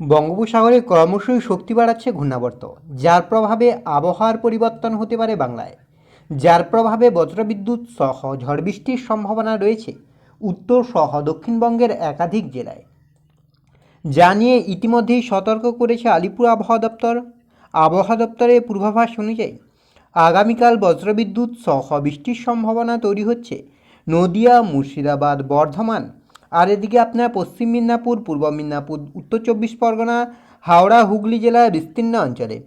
বঙ্গোপসাগরে ক্রমশই শক্তি বাড়াচ্ছে ঘূর্ণাবর্ত, যার প্রভাবে আবহাওয়ার পরিবর্তন হতে পারে বাংলায়। যার প্রভাবে বজ্রবিদ্যুৎ সহ ঝড় বৃষ্টির সম্ভাবনা রয়েছে উত্তর সহ দক্ষিণবঙ্গের একাধিক জেলায়। যা নিয়ে ইতিমধ্যেই সতর্ক করেছে আলিপুর আবহাওয়া দপ্তর। আবহাওয়া দপ্তরের পূর্বাভাস অনুযায়ী আগামীকাল বজ্রবিদ্যুৎ সহ বৃষ্টির সম্ভাবনা তৈরি হচ্ছে। নদিয়া, মুর্শিদাবাদ, বর্ধমান আর এদিকে আপনার পশ্চিম মিদনাপুর, পূর্ব মিদনাপুর, উত্তর চব্বিশ পরগনা, হাওড়া, হুগলি জেলার বিস্তীর্ণ অঞ্চলে।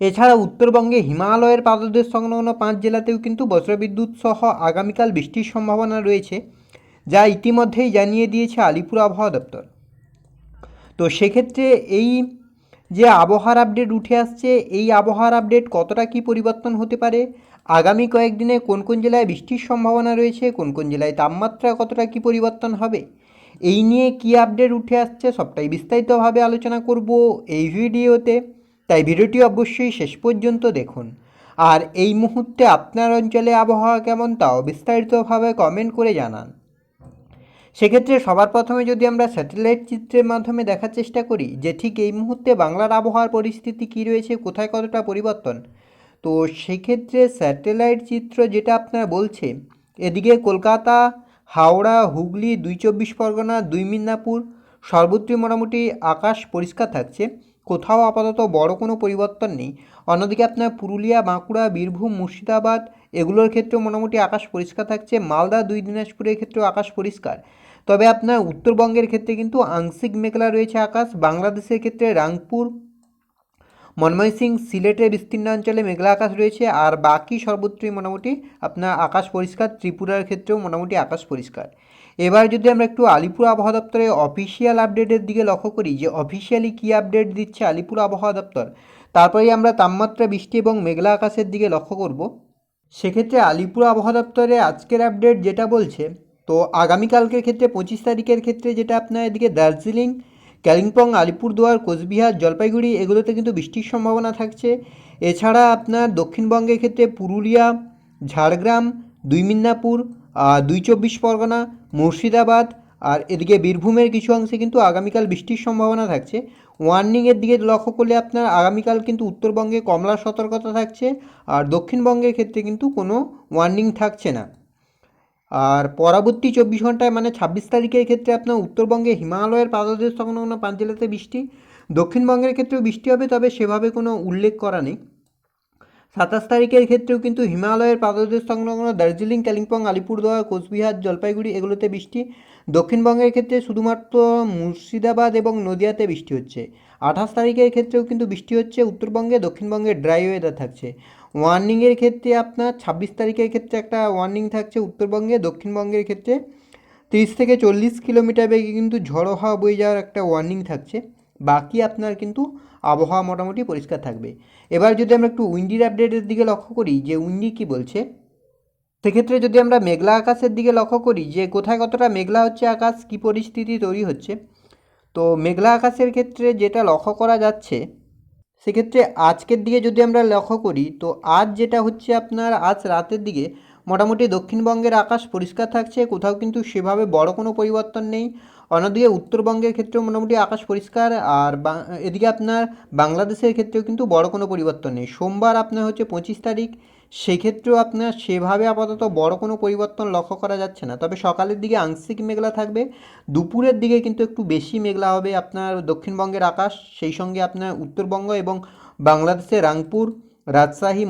এছাড়া উত্তরবঙ্গে হিমালয়ের পাদদেশ সংলগ্ন পাঁচ জেলাতেও কিন্তু বজ্রবিদ্যুৎ সহ আগামীকাল বৃষ্টির সম্ভাবনা রয়েছে, যা ইতিমধ্যেই জানিয়ে দিয়েছে আলিপুর আবহাওয়া দপ্তর। তো সেক্ষেত্রে এই যে আবহাওয়ার আপডেট উঠে আসছে, এই আবহাওয়ার আপডেট কতটা কি পরিবর্তন হতে পারে আগামী কয়েকদিনে কোন কোন জেলায় বৃষ্টির সম্ভাবনা রয়েছে, কোন কোন জেলায় তাপমাত্রা কতটা কি পরিবর্তন হবে, এই নিয়ে কি আপডেট উঠে আসছে সবটাই বিস্তারিতভাবে আলোচনা করব এই ভিডিওতে। তাই ভিডিওটি অবশ্যই শেষ পর্যন্ত দেখুন। আর এই মুহূর্তে আপনার অঞ্চলে আবহাওয়া কেমন তাও বিস্তারিতভাবে কমেন্ট করে জানান। সেক্ষেত্রে সবার প্রথমে যদি আমরা স্যাটেলাইট চিত্রের মাধ্যমে দেখার চেষ্টা করি যে ঠিক এই মুহূর্তে বাংলার আবহাওয়ার পরিস্থিতি কী রয়েছে, কোথায় কতটা পরিবর্তন তো সেক্ষেত্রে স্যাটেলাইট চিত্র যেটা আপনার বলছে, এদিকে কলকাতা, হাওড়া, হুগলি, দুই চব্বিশ পরগনা, দুই মিদনাপুর, সর্বত্রই মোটামুটি আকাশ পরিষ্কার থাকছে। কোথাও আপাতত বড় কোনো পরিবর্তন নেই। অন্যদিকে আপনার পুরুলিয়া, বাঁকুড়া, বীরভূম, মুর্শিদাবাদ, এগুলোর ক্ষেত্রেও মোটামুটি আকাশ পরিষ্কার থাকছে। মালদা, দুই দিনাজপুরের ক্ষেত্রেও আকাশ পরিষ্কার। তবে আপনার উত্তরবঙ্গের ক্ষেত্রে কিন্তু আংশিক মেঘলা রয়েছে আকাশ। বাংলাদেশের ক্ষেত্রে রাংপুর মনময়সিং সিলেটের বিস্তীর্ণ অঞ্চলে মেঘলা আকাশ রয়েছে আর বাকি সর্বত্রই মোটামুটি আপনার আকাশ পরিষ্কার, ত্রিপুরার ক্ষেত্রেও মোটামুটি আকাশ পরিষ্কার। এবার যদি আমরা একটু আলিপুর আবহাওয়া দপ্তরের অফিসিয়াল আপডেটের দিকে লক্ষ্য করি, যে অফিসিয়ালি কী আপডেট দিচ্ছে আলিপুর আবহাওয়া দপ্তর, তারপরেই আমরা তাপমাত্রা, বৃষ্টি এবং মেঘলা আকাশের দিকে লক্ষ্য করব। সেক্ষেত্রে আলিপুর আবহাওয়া দপ্তরে আজকের আপডেট যেটা বলছে, তো আগামীকালকের ক্ষেত্রে, পঁচিশ তারিখের ক্ষেত্রে যেটা আপনার এদিকে দার্জিলিং কালিম্পং, আলিপুরদুয়ার, কোচবিহার, জলপাইগুড়ি এগুলোতে কিন্তু বৃষ্টির সম্ভাবনা থাকছে। এছাড়া আপনার দক্ষিণবঙ্গের ক্ষেত্রে পুরুলিয়া, ঝাড়গ্রাম, দুই মিদনাপুর দুই চব্বিশ পরগনা, মুর্শিদাবাদ আর এদিকে বীরভূমের কিছু অংশে কিন্তু আগামীকাল বৃষ্টির সম্ভাবনা থাকছে। ওয়ার্নিংয়ের দিকে লক্ষ্য করলে আপনার আগামীকাল কিন্তু উত্তরবঙ্গে কমলা সতর্কতা থাকছে আর দক্ষিণবঙ্গের ক্ষেত্রে কিন্তু কোনো ওয়ার্নিং থাকছে না। আর পরবর্তী চব্বিশ ঘন্টায় মানে ছাব্বিশ তারিখের ক্ষেত্রে আপনার উত্তরবঙ্গে হিমালয়ের পাদদেশ সংলগ্ন পাঁচ জেলাতে বৃষ্টি, দক্ষিণবঙ্গের ক্ষেত্রেও বৃষ্টি হবে, তবে সেভাবে কোনো উল্লেখ করা নেই। সাতাশ তারিখের ক্ষেত্রেও কিন্তু হিমালয়ের পাদদেশ সংলগ্ন দার্জিলিং, কালিম্পং, আলিপুরদুয়ার, কোচবিহার, জলপাইগুড়ি এগুলোতে বৃষ্টি। দক্ষিণবঙ্গের ক্ষেত্রে শুধুমাত্র মুর্শিদাবাদ এবং নদিয়াতে বৃষ্টি হচ্ছে। আঠাশ তারিখের ক্ষেত্রেও কিন্তু বৃষ্টি হচ্ছে, উত্তরবঙ্গে, দক্ষিণবঙ্গে ড্রাই ওয়েদার থাকছে। ওয়ার্নিংয়ের ক্ষেত্রে আপনার ছাব্বিশ তারিখের ক্ষেত্রে একটা ওয়ার্নিং থাকছে উত্তরবঙ্গে, দক্ষিণবঙ্গের ক্ষেত্রে। তিরিশ থেকে চল্লিশ কিলোমিটার বেগে কিন্তু ঝড়ো হাওয়া বয়ে যাওয়ার একটা ওয়ার্নিং থাকছে। বাকি আপনার কিন্তু আবহাওয়া মোটামুটি পরিষ্কার থাকবে। এবার যদি আমরা একটু উইন্ডির আপডেটের দিকে লক্ষ্য করি, যে উইন্ডি কী বলছে? সেক্ষেত্রে যদি আমরা মেঘলা আকাশের দিকে লক্ষ্য করি, যে কোথায় কতটা মেঘলা হচ্ছে আকাশ, কী পরিস্থিতি তৈরি হচ্ছে, তো মেঘলা আকাশের ক্ষেত্রে যেটা লক্ষ্য করা যাচ্ছে সেক্ষেত্রে আজকের দিকে যদি আমরা লক্ষ্য করি, তো আজ যেটা হচ্ছে আপনার, আজ রাতের দিকে মোটামুটি দক্ষিণবঙ্গের আকাশ পরিষ্কার থাকছে, কোথাও কিন্তু সেভাবে বড় কোনো পরিবর্তন নেই। অন্যদিকে উত্তরবঙ্গের ক্ষেত্রেও মোটামুটি আকাশ পরিষ্কার আর এদিকে আপনার বাংলাদেশের ক্ষেত্রেও কিন্তু বড় কোনো পরিবর্তন নেই। সোমবার আপনার হচ্ছে পঁচিশ তারিখ সেক্ষেত্রেও আপনার সেভাবে আপাতত বড় কোনো পরিবর্তন লক্ষ্য করা যাচ্ছে না। তবে সকালের দিকে আংশিক মেঘলা থাকবে দুপুরের দিকে কিন্তু একটু বেশি মেঘলা হবে আপনার দক্ষিণবঙ্গের আকাশ সেই সঙ্গে আপনার উত্তরবঙ্গ এবং বাংলাদেশের রাংপুর রাজশাহী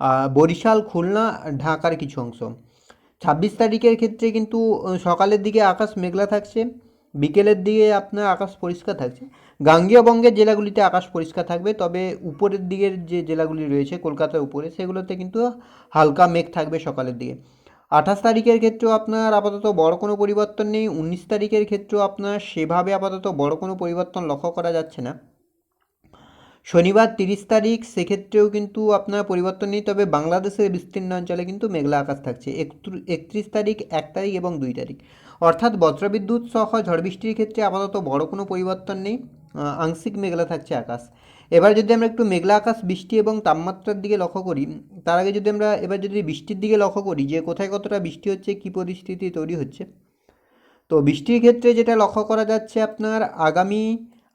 আহ, বরিশাল খুলনা ঢাকার কিছু অংশ। ছাব্বিশ তারিখের ক্ষেত্রে কিন্তু সকালের দিকে আকাশ মেঘলা থাকছে, বিকেলের দিকে আপনার আকাশ পরিষ্কার থাকছে। গাঙ্গেয় বঙ্গের জেলাগুলিতে আকাশ পরিষ্কার থাকবে, তবে উপরের দিকের যে জেলাগুলি রয়েছে, কলকাতার উপরে, সেগুলোতে কিন্তু হালকা মেঘ থাকবে সকালের দিকে। আঠাশ তারিখের ক্ষেত্রেও আপনার আপাতত বড় কোনো পরিবর্তন নেই, উনিশ তারিখের ক্ষেত্রেও আপনার সেভাবে আপাতত বড় কোনো পরিবর্তন লক্ষ্য করা যাচ্ছে না। শনিবার তিরিশ তারিখ, সেক্ষেত্রেও কিন্তু আপনার পরিবর্তন নেই। তবে বাংলাদেশের বিস্তীর্ণ অঞ্চলে কিন্তু মেঘলা আকাশ থাকছে। একত্রিশ তারিখ, এক তারিখ এবং দুই তারিখ। অর্থাৎ বজ্রবিদ্যুৎ সহ ঝড় বৃষ্টির ক্ষেত্রে আপাতত বড় কোনো পরিবর্তন নেই। আংশিক মেঘলা থাকছে আকাশ। এবার যদি আমরা একটু মেঘলা আকাশ, বৃষ্টি এবং তাপমাত্রার দিকে লক্ষ্য করি, তার আগে যদি আমরা এবার যদি বৃষ্টির দিকে লক্ষ্য করি যে কোথায় কতটা বৃষ্টি হচ্ছে, কী পরিস্থিতি তৈরি হচ্ছে, তো বৃষ্টির ক্ষেত্রে যেটা লক্ষ্য করা যাচ্ছে আপনার আগামী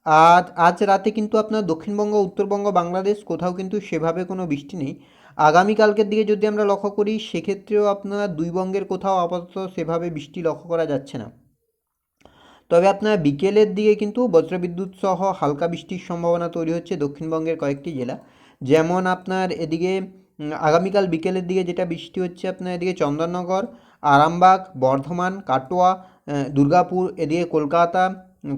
আজ আজ রাতে কিন্তু আপনার দক্ষিণবঙ্গ, উত্তরবঙ্গ, বাংলাদেশ কোথাও কিন্তু সেভাবে কোনো বৃষ্টি নেই। আগামীকালকের দিকে যদি আমরা লক্ষ্য করি, সেক্ষেত্রেও আপনার দুই বঙ্গের কোথাও আপাতত সেভাবে বৃষ্টি লক্ষ্য করা যাচ্ছে না। তবে আপনার বিকেলের দিকে কিন্তু বজ্রবিদ্যুৎ সহ হালকা বৃষ্টির সম্ভাবনা তৈরি হচ্ছে দক্ষিণবঙ্গের কয়েকটি জেলা। যেমন আপনার এদিকে আগামীকাল বিকেলের দিকে যেটা বৃষ্টি হচ্ছে আপনার এদিকে চন্দননগর, আরামবাগ, বর্ধমান, কাটোয়া দুর্গাপুর, এদিকে কলকাতা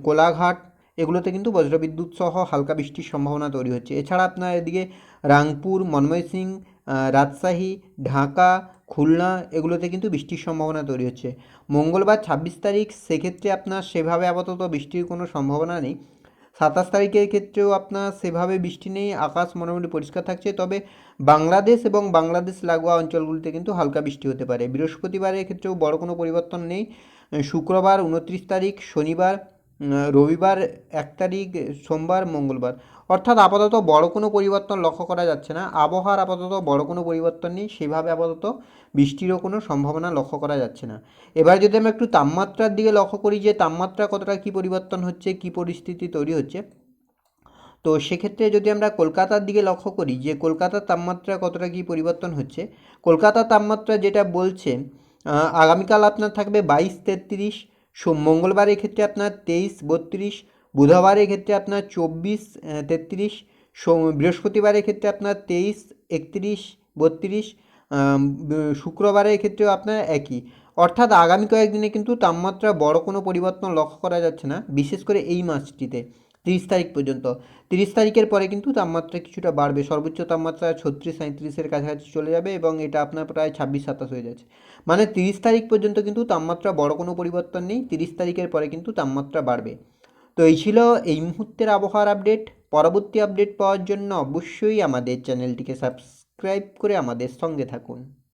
কোলাঘাট এগুলোতে কিন্তু বজ্রবিদ্যুৎ সহ হালকা বৃষ্টির সম্ভাবনা তৈরি হচ্ছে। এছাড়া আপনার এদিকে রাংপুর ময়মনসিং আহ, রাজশাহী ঢাকা খুলনা এগুলোতে কিন্তু বৃষ্টির সম্ভাবনা তৈরি হচ্ছে। মঙ্গলবার ছাব্বিশ তারিখ সেক্ষেত্রে আপনার সেভাবে আপাতত বৃষ্টির কোনো সম্ভাবনা নেই। সাতাশ তারিখের ক্ষেত্রেও আপনার সেভাবে বৃষ্টি নেই আকাশ মোটামুটি পরিষ্কার থাকছে। তবে বাংলাদেশ এবং বাংলাদেশ লাগোয়া অঞ্চলগুলিতে কিন্তু হালকা বৃষ্টি হতে পারে। বৃহস্পতিবারের ক্ষেত্রেও বড় কোনো পরিবর্তন নেই। শুক্রবার উনত্রিশ তারিখ শনিবার রবিবার এক তারিখ, সোমবার, মঙ্গলবার। অর্থাৎ আপাতত বড় কোনো পরিবর্তন লক্ষ্য করা যাচ্ছে না। আবহাওয়ার আপাতত বড় কোনো পরিবর্তন নেই। সেভাবে আপাতত বৃষ্টিরও কোনো সম্ভাবনা লক্ষ্য করা যাচ্ছে না। এবার যদি আমরা একটু তাপমাত্রার দিকে লক্ষ্য করি যে তাপমাত্রা কতটা কী পরিবর্তন হচ্ছে, কী পরিস্থিতি তৈরি হচ্ছে, তো সেক্ষেত্রে যদি আমরা কলকাতার দিকে লক্ষ্য করি যে কলকাতার তাপমাত্রা কতটা কী পরিবর্তন হচ্ছে, কলকাতার তাপমাত্রা যেটা বলছে আগামীকাল আপনার থাকবে বাইশ তেত্রিশ মঙ্গলবারের ক্ষেত্রে আপনার তেইশ, বত্রিশ বুধবারের ক্ষেত্রে আপনার চব্বিশ তেত্রিশ বৃহস্পতিবারের ক্ষেত্রে আপনার তেইশ, একত্রিশ, বত্রিশ শুক্রবারের ক্ষেত্রেও আপনার একই। অর্থাৎ আগামী কয়েকদিনে কিন্তু তাপমাত্রা বড় কোনো পরিবর্তন লক্ষ্য করা যাচ্ছে না, বিশেষ করে এই মাসটিতে। তিরিশ তারিখ পর্যন্ত। তিরিশ তারিখের পরে কিন্তু তাপমাত্রা কিছুটা বাড়বে। সর্বোচ্চ তাপমাত্রা ছত্রিশ সাঁত্রিশের কাছাকাছি চলে যাবে এবং এটা আপনার প্রায় ছাব্বিশ, সাতাশ হয়ে যাচ্ছে। মানে তিরিশ তারিখ পর্যন্ত কিন্তু তাপমাত্রা বড় কোনো পরিবর্তন নেই। তিরিশ তারিখের পরে কিন্তু তাপমাত্রা বাড়বে। তো এই ছিল এই মুহূর্তের আবহাওয়ার আপডেট। পরবর্তী আপডেট পাওয়ার জন্য অবশ্যই আমাদের চ্যানেলটিকে সাবস্ক্রাইব করে আমাদের সঙ্গে থাকুন।